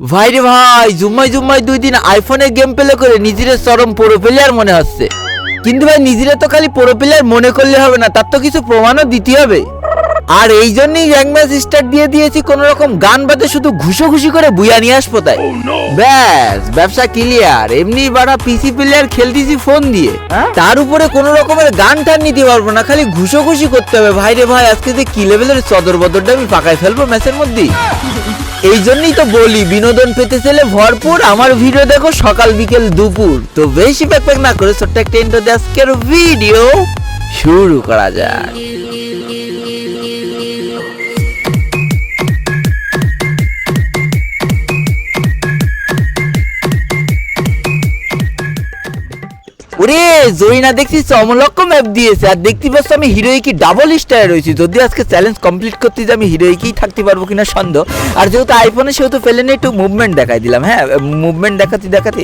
ভাই রে ভাই জুম্মাই জুম্মাই দুই দিন আইফোনে গেম প্লে করে নিজের চরম প্রো প্লেয়ার মনে হচ্ছে। কিন্তু ভাই নিজেরা তো খালি প্রো প্লেয়ার মনে করলে হবে না তার তো কিছু প্রমাণও দিতে হবে। আর এই জন্যই র্যাঙ্ক ম্যাচ স্টার্ট দিয়ে দিয়েছি কোন রকম গান বাদে শুধু ঘুষো ঘুষি করে বুয়া নিয়ে আসব তাই। ব্যাস ব্যবসা ক্লিয়ার এমনি বাড়া পিসি প্লেয়ার খেলতেছি ফোন দিয়ে। তার উপরে কোন রকমের গান টান নিতে পারব না খালি ঘুষো ঘুষি করতে হবে। ভাই রে ভাই আজকে যে কি লেভেলের চদর বদরটা আমি পাকায় ফেলব ম্যাচের মধ্যেই? এই জন্যই তো বলি, বিনোদন পেতে চাইলে ভরপুর। আমার ভিডিও দেখো সকাল বিকেল দুপুর। তো বেশি প্যাক প্যাক না করে ছোট্ট একটা ইন্টো দিয়ে আজকের ভিডিও শুরু করা যাক। ওরে, জরিনা দেখছি চমলক্ষ ম্যাপ দিয়েছে। আর দেখতে পাচ্ছ আমি হিরোইকি ডাবল স্টারে রয়েছি। যদি আজকে চ্যালেঞ্জ কমপ্লিট করতে যে আমি হিরোইকেই থাকতে পারব কিনা সন্দেহ। আর যেহেতু আইফোনে সেহেতু প্লেনে একটু মুভমেন্ট দেখাই দিলাম। হ্যাঁ মুভমেন্ট দেখাতে দেখাতে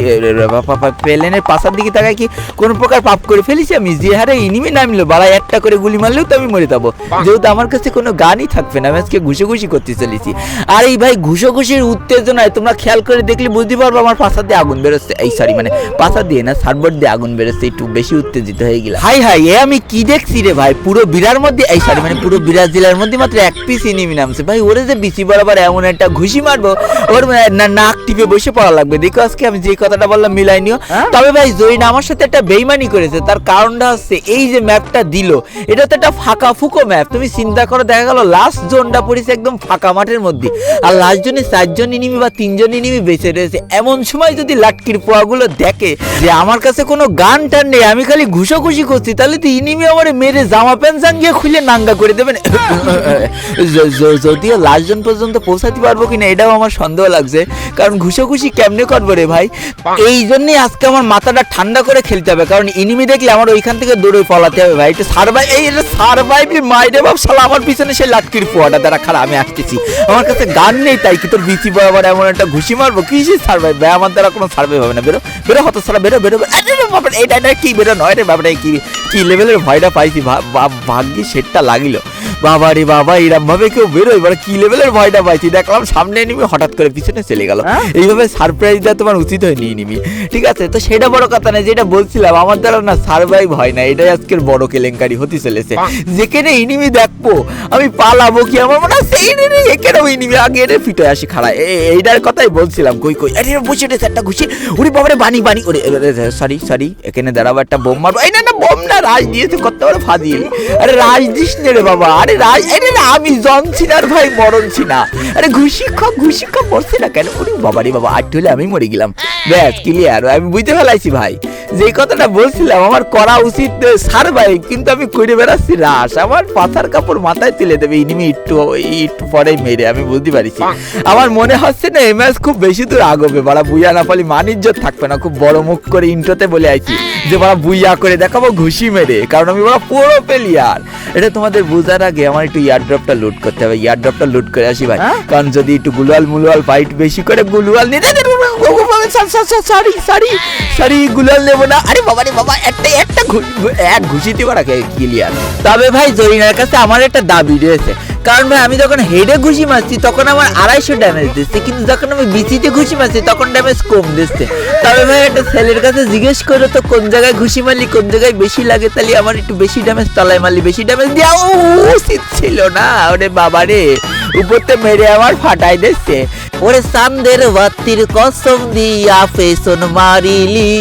প্লেনের পাশার দিকে তাকায় কি, কোনো প্রকার পাপ করে ফেলেছি আমি? যে হারে ইনিমি নামলো বাড়া একটা করে গুলি মারলেও তো আমি মরে যাব। যেহেতু আমার কাছে কোনো গানই থাকবে না, আমি আজকে ঘুষে ঘুষি করতে চলেছি। আর এই ভাই ঘুষো ঘুষির উত্তেজনায় তোমরা খেয়াল করে দেখলে বুঝতে পারব আমার পাশা দিয়ে আগুন বেরোচ্ছে। এই সরি মানে পাশা দিয়ে না সার্ভার দিয়ে আগুন বেরোচ্ছে। একটু বেশি উত্তেজিত হয়ে গেলাম। হাই হাই এ আমি কি দেখছি রে ভাই? পুরো বিরার মধ্যে এই সরি মানে পুরো জেলার মধ্যে মাত্র এক পিস নামছে। ভাই ওরে যে বিচি বরাবর এমন একটা ঘুষি মারবো ওর মানে নাক টিপে বসে পড়া লাগবে। দেখো আজকে আমি যে কথাটা বললাম মিলাই নিও। তবে ভাই আমার সাথে একটা বেইমানি করেছে। তার কারণটা হচ্ছে এই যে ম্যাপটা দিল। এটা তো একটা ফাঁকা ফুকো ম্যাপ তুমি চিন্তা করো দেখা গেল লাস্ট জোনটা পড়েছে একদম ফাঁকা মাঠের মধ্যে। আর লাস্ট জোনে চারজন ইনিমি বা তিনজন ইনিমি বেঁচে রয়েছে। এমন সময় যদি লাটকির পোয়াগুলো দেখে যে আমার কাছে কোনো গান টান নেই, আমি খালি ঘুষো ঘুষি করছি, তাহলে তো ইনিমি আমার মেরে জামা প্যান্ট জাঙ্গিয়ে খুলে নাঙ্গা করে দেবেন। যদিও লাস্ট জন পর্যন্ত পৌঁছাতে পারব কিনা, এটাও আমার সন্দেহ লাগছে, কারণ ঘুষো ঘুষি কেমনে করব রে ভাই? এই জন্যই আজকে আমার মাথাটা ঠান্ডা করে খেলতে হবে, কারণ ইনিমি দেখলে আমার ওইখান থেকে দৌড়ে পলাতে হবে ভাই, এটা সারভাই এই এটা সারভাইভি মাইরে বাপ, শালা, আমার পিছনে সে লাটকির পোয়াটা দ্বারা খারাপ আমি আসতেছি আমার কাছে গান নেই তাই কি তোর বিচি বরাবর এমন একটা ঘুষি মারবো? কি সারভাইভ ভাই, আমার দ্বারা কোনো সার্ভাইভ হবে না, বেরো বেরো হতো সারা বেরো বেরো এটা এটা কি বেরো নয় রে বাবা কি কি লেভেলের ভয়টা পাইছি ভাগ্যে সেটটা লাগিল। বাবা রে বাবা এরম ভাবে কেউ বেরোয়? এবার কি লেভেলের ভয়টা পাইছি? দেখলাম সামনে নিবি হঠাৎ করে পিছনে চলে গেল। এইভাবে সারপ্রাইজ দেওয়া তোমার উচিত হয় নিয়ে নিবি ঠিক আছে তো সেটা বড় কথা না যেটা বলছিলাম আমার দ্বারা না সারভাইভ হয় না এটাই আজকের বড় কেলেঙ্কারি হতে চলেছে। যেখানে ইনিমি দেখব আমি পালাবো কি? আমার মনে হয় সেই রে এখানেও ইনিমি আগে এর ফিটে আসি খাড়া এইটার কথাই বলছিলাম কই কই আরে বসে রে একটা ঘুষি। উড়ি বাবারে বানি বানি ওরে সরি সরি এখানে দাঁড়াবো একটা বোম মারবো। এই না না বোম না রাজ দিয়েছে কত বড় ফাজিল। আরে রাজ দিস রে বাবা আরে রাজ আরে আমি জন ছিনার ভাই মরণ না। আরে ঘুষি খা ঘুষি খা মরছে না কেন? ওরে বাবা রে বাবা, আট হলে আমি মরে গেলাম। ব্যাস ক্লিয়ার আমি বুঝতে ফেলাইছি ভাই। যে কথাটা বলছিলাম আমার করা উচিত সার ভাই কিন্তু আমি করে বেড়াচ্ছি রাস আমার পাথার কাপড় মাথায় তুলে দেবে ইনিমি একটু একটু পরেই মেরে আমি বুঝতে পারছি। আমার মনে হচ্ছে না এই ম্যাচ খুব বেশি দূর আগবে বাড়া বুইয়া না পালি মানিজ্য থাকবে না খুব বড় মুখ করে ইন্ট্রোতে বলে আইছি যে বাড়া বুইয়া করে দেখাবো ঘুষি মেরে কারণ আমি বড় পুরো পেলিয়ার এটা তোমাদের বোঝার আগে আমার একটু ইয়ারড্রপটা লুট করতে হবে ইয়ারড্রপটা লুট করে আসি ভাই। কারণ যদি একটু গুলুয়াল মুলুয়াল ফাইট বেশি করে গুলুয়াল নিতে সরি সরি সরি, গুলাল না। আরে বাবা রে বাবা, একটা ক্লিয়ার। তবে ভাই জরিনার কাছে আমার একটা দাবি রয়েছে। কারণ ভাই, আমি যখন হেডে ঘুষি মারছি, তখন আমার আড়াইশো ড্যামেজ দিচ্ছে। কিন্তু যখন আমি বিচিতে ঘুষি মারছি, তখন ড্যামেজ কম দিচ্ছে। তবে ভাই, একটা ছেলের কাছে জিজ্ঞেস করে তো, কোন জায়গায় ঘুষি মারলি, কোন জায়গায় বেশি লাগে, তাহলে আমার একটু বেশি ড্যামেজ তলায় মারলি, বেশি ড্যামেজ দেওয়া উচিত ছিল না। ওরে বাবা রে, উপরতে মেরে আমার ফাটাই দিচ্ছে। ওরে সান্দের বাতির কসম দিয়া পেছন মারিলি,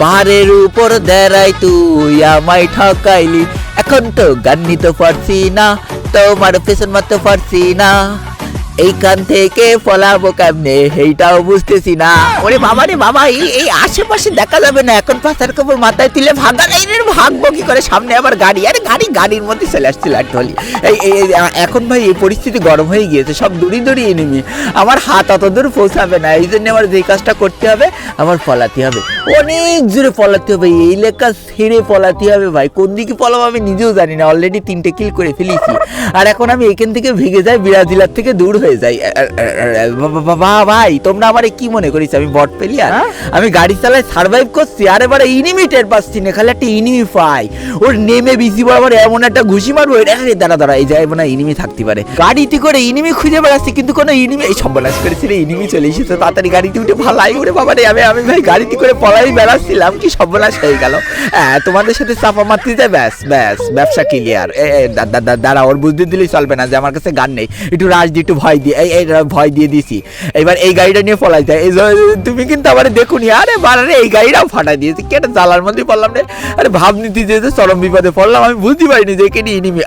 পাহাড়ের উপর দেড়াই তুই আমায় ঠকাইলি। এখন তো গান নিতে পারছি না তোমার পেছন মারতে পারছি না এইখান থেকে ফলাবো কেমনে? এইটাও বুঝতেছি না। ওরে বাবা রে বাবা, এই এই আশেপাশে দেখা যাবে না। এখন পাতার কাপড় মাথায় তুলে ভাগা রে। ভাগবো কি করে? সামনে আবার গাড়ি। আরে গাড়ি, গাড়ির মধ্যে চলে আসছে লাটলি এই এখন ভাই এই পরিস্থিতি গরম হয়ে গিয়েছে। সব দূরি দূরি এনিমি। আমার হাত অত দূর পৌঁছাবে না। এই জন্য আমার যে কাজটা করতে হবে, আমার ফলাতে হবে। অনেক জোরে পলাতে হবে। এই লেখা ছেড়ে ফলাতে হবে ভাই। কোন দিকে ফলাবো আমি নিজেও জানি না। অলরেডি তিনটে কিল করে ফেলেছি। আর এখন আমি এখান থেকে ভেগে যাই, বিরাজিলার থেকে দূর হয়ে যাই ভাই তোমরা আমারে কি মনে করিস? আমি বট পেলিয়ার। হ্যাঁ? আমি গাড়ি চালায় সার্ভাইভ করছি আর এবারে ইনিমি টের পাচ্ছি না খালি একটা ইনিমি পাই ওর নেমে বিসি বরাবর এমন একটা ঘুষি মারবো এটা দাঁড়া দাঁড়া এই মনে ইনিমি থাকতে পারে। গাড়িতে করে ইনিমি খুঁজে বেড়াচ্ছি কিন্তু কোনো ইনিমি এই সর্বনাশ করেছি রে ইনিমি চলে এসেছে তাড়াতাড়ি গাড়িতে উঠে ভালাই উঠে বাবা রে আমি আমি ভাই গাড়িতে করে পলাই বেড়াচ্ছিলাম কি সর্বনাশ হয়ে গেল। হ্যাঁ তোমাদের সাথে চাপা মারতে যায় ব্যাস ব্যাস ব্যবসা ক্লিয়ার দাঁড়া ওর বুঝতে দিলেই চলবে না যে আমার কাছে গান নেই। একটু রাজ দিয়ে একটু ভয় দিয়ে এই এই ভয় দিয়ে দিছি। এবার এই গাড়িটা নিয়ে পলাই যায়। এই যে- তুমি কিন্তু আবার দেখুনি। আরে বাড়ারে এই গাড়িটাও ফাটাই দিয়েছি। কেটে জ্বালার মধ্যে পড়লাম রে। আরে ভাব নিতে যেতে চরম বিপদে পড়লাম আমি বুঝতে পারিনি যে এখানে ইনিমি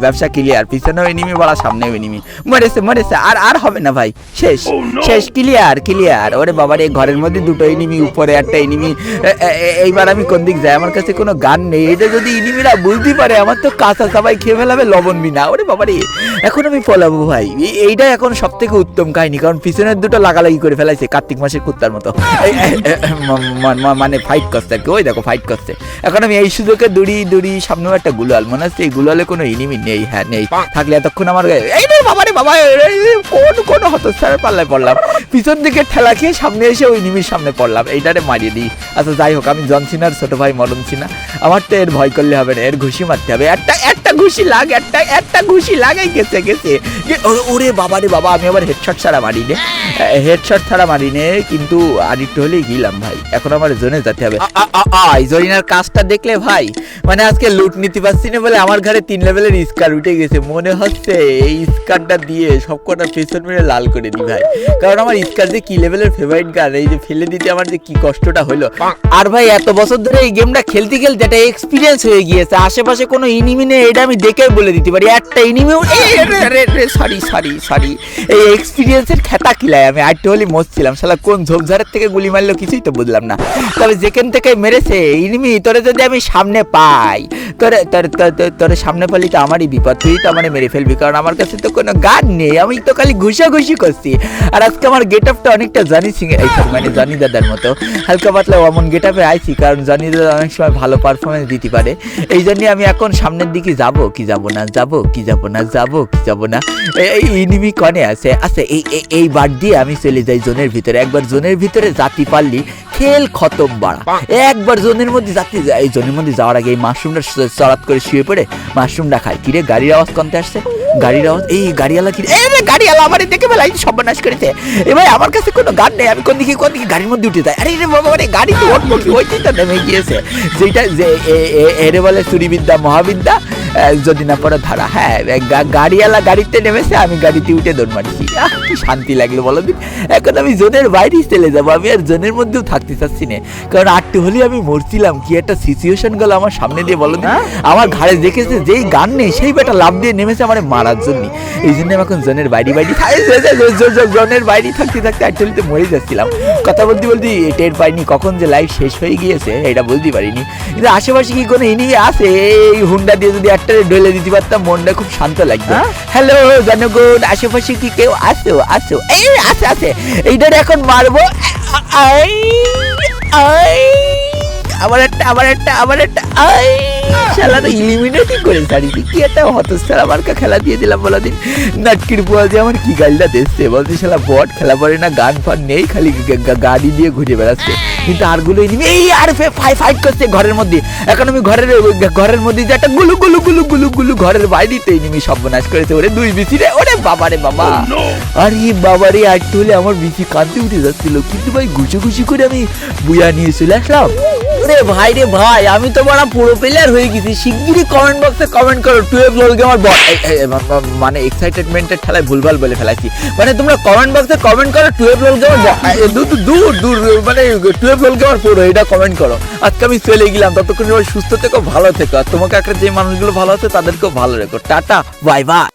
ব্যবসা ক্লিয়ার পিছনেও এনিমি বলা সামনেও এনিমি মরেছে মরেছে। আর আর হবে না ভাই। শেষ শেষ ক্লিয়ার ক্লিয়ার ওরে বাবার এই ঘরের মধ্যে দুটো এনিমি উপরে একটা এনিমি এইবার আমি কোন দিক যাই? আমার কাছে কোনো গান নেই। এটা যদি ইনিমিরা বুঝতে পারে আমার তো কাঁচা সবাই খেয়ে ফেলাবে লবণ বিনা। ওরে বাবারে এখন আমি পলাবো ভাই। এইটা এখন সব থেকে উত্তম কাহিনী কারণ পিছনের দুটো লাগালাগি করে ফেলাইছে কার্তিক মাসের কুত্তার মতো। মানে ফাইট করছে আর কি। ওই দেখো ফাইট করছে। এখন আমি এই সুযোগে দড়ি দড়ি সামনেও একটা গুলাল। মনে হচ্ছে এই গুলালে কোনো ইনিমি নেই হ্যাঁ নেই। থাকলে এতক্ষণ আমার গায়ে- এই রে বাবা রে, এই কোন কোন হতস্থানের পাল্লায় পড়লাম? পিছন দিকে ঠেলা খেয়ে সামনে এসে ওই নিমির সামনে পড়লাম। এইটারে মারিয়ে দিই। আচ্ছা যাই হোক আমি জন সিনার ছোট ভাই মলম সিনা আমার তো এর ভয় করলে হবে না এর ঘুষি মারতে হবে। একটা একটা ঘুষি লাগ একটা একটা ঘুষি লাগাই গেছে গেছে। ওরে বাবা রে বাবা আমি আবার হেডশট ছাড়া মারি নে হেডশট ছাড়া মারি নে কিন্তু আর একটু হলেই গিলাম ভাই। এখন আমার জোনে যেতে হবে। আ- আ- আ- আ, জরিনার কাজটা দেখলে ভাই? মানে আজকে লুট নিতে পারছি না বলে আমার ঘরে তিন লেভেলের স্কার উঠে গেছে। মনে হচ্ছে এই স্কারটা দিয়ে সব কটা পেছন মেরে লাল করে দি ভাই। কারণ আমার স্কার যে কি লেভেলের ফেভারিট গান এই যে ফেলে দিতে আমার যে কি কষ্টটা হলো। আর ভাই এত বছর ধরে এই গেমটা খেলতে খেলতে একটা এক্সপিরিয়েন্স হয়ে গিয়েছে। আশেপাশে কোনো ইনিমি নেই এটা আমি দেখে বলে দিতে পারি। একটা ইনিমি সরি সরি সরি এই এক্সপিরিয়েন্সের খেতা কিলাই আমি? আটটু হলি মরছিলাম শালা, কোন ঝোপঝাড়ের থেকে গুলি মারলো কিছুই তো বুঝলাম না। তবে যেখান থেকে মেরেছে, ইনিমি, তোরে যদি আমি সামনে পাই, তোরে তোরে, তোরে- সামনে পালি তো আমারই বিপদ। তুই তো আমার মেরে ফেলবি, কারণ আমার কাছে তো কোনো গান নেই। আমি তো খালি ঘুষাঘুষি করছি। আর আজকে আমার গেট আপটা অনেকটা জানি সিং এই মানে জনি দাদার মতো। হালকা পাতলা অমন গেট আপে আইছি, কারণ জানি দাদা অনেক সময় ভালো পারফরমেন্স দিতে পারে। এই জন্য আমি এখন সামনের দিকে যাব, কি যাব না, যাব, কি যাব না, যাব, কি যাব না। এই ইনিমি কনে আছে। আছে এই এই- বার দিয়ে আমি চলে যাই জোনের ভিতরে। একবার জোনের ভিতরে জাতি পারলি খেল খতম বাড়া। একবার জোনের মধ্যে যায় এই জোনের মধ্যে যাওয়ার আগে এই মাশরুমটা চড়াত করে শুয়ে পড়ে মাশরুমটা খায় কিরে গাড়ির আওয়াজ কমতে আসছে? গাড়ির আওয়াজ এই গাড়িওয়ালা কি রে? গাড়িওয়ালা আমার দেখে বেলাই সর্বনাশ করেছে। এবার আমার কাছে কোনো গান নেই আমি কোন দিকে কোন দিকে গাড়ির মধ্যে উঠে যাই। আরে রে বাবা রে গাড়ি তো ওট তো নেমে গিয়েছে। যেটা যে এরে বলে চুরিবিদ্যা মহাবিদ্যা যদি না পড়ে ধারা হ্যাঁ গাড়িওয়ালা গাড়িতে নেমেছে আমি গাড়িতে উঠে দৌড় মারছি। কি শান্তি লাগল বলো দিন এখন আমি জোনের বাইরেই চলে যাব আমি আর জোনের মধ্যেও থাকতে চাচ্ছি না। কারণ আটটু হলে আমি মরছিলাম কি একটা সিচুয়েশন গেল আমার সামনে দিয়ে বলো দিন আমার ঘাড়ে দেখেছে যেই গান নেই সেই বেটা লাভ দিয়ে নেমেছে আমার মারার জন্য। এই জন্য আমি এখন জোনের বাইরে বাইরে জনের বাইরে থাকতে থাকতে আটটু হলিতে মরে যাচ্ছিলাম। কথা বলতে বলতে টের পাইনি কখন যে লাইফ শেষ হয়ে গিয়েছে এটা বলতে পারিনি। কিন্তু আশেপাশে কি কোনো ইনি আছে এই হুন্ডা দিয়ে যদি একটা ঢেলে দিতে পারতাম মনটা খুব শান্ত লাগবে হ্যাঁ? হ্যালো জনগণ আশেপাশে কি কেউ আসো আসো এই আছে আছে। এইটার এখন মারবো। আই আই আবার একটা আবার একটা আবার একটা আই। শালা তো ইলিমিনেটি করে ছাড়িছি কি একটা হতস্থার খেলা দিয়ে দিলাম বলা দিন নাটকির যে আমার কি গালটা দিচ্ছে? বলছে শালা বট খেলা পরে না গান ফান নেই খালি গাড়ি দিয়ে ঘুরে বেড়াচ্ছে। কিন্তু আরগুলো এনিমি এই আর ফাই ফাইট করছে ঘরের মধ্যে। এখন আমি ঘরের ঘরের মধ্যে যে একটা গুলু গুলু গুলু গুলু গুলু ঘরের বাইরেতে এনিমি সর্বনাশ করেছে। ওরে দুই বিসি রে ওরে বাবারে বাবা। আরে বাবারে আর তুলে আমার বিসি কাঁদতে উঠে যাচ্ছিল। কিন্তু ভাই ঘুষে ঘুষি করে আমি বুয়া নিয়ে চলে আসলাম। রে ভাই রে ভাই আমি তো বড় পুরো প্লেয়ার হয়ে গেছি, শিগগিরই কমেন্ট বক্সে কমেন্ট করো। টুয়েলভ লোল গেমার মানে এক্সাইটেডমেন্টের ভুলভাল বলে মানে তোমরা কমেন্ট বক্সে কমেন্ট করো টুয়েলভ লোল গেমার দূর দূর মানে টুয়েলভ গেমার পড়ো, এটা কমেন্ট করো। আজকে আমি চলে গেলাম, ততক্ষণ সুস্থ থেকো, ভালো থেকো। আর তোমাকে একটা যে মানুষগুলো ভালো আছে, তাদেরকেও ভালো রেখো। Tata bye bye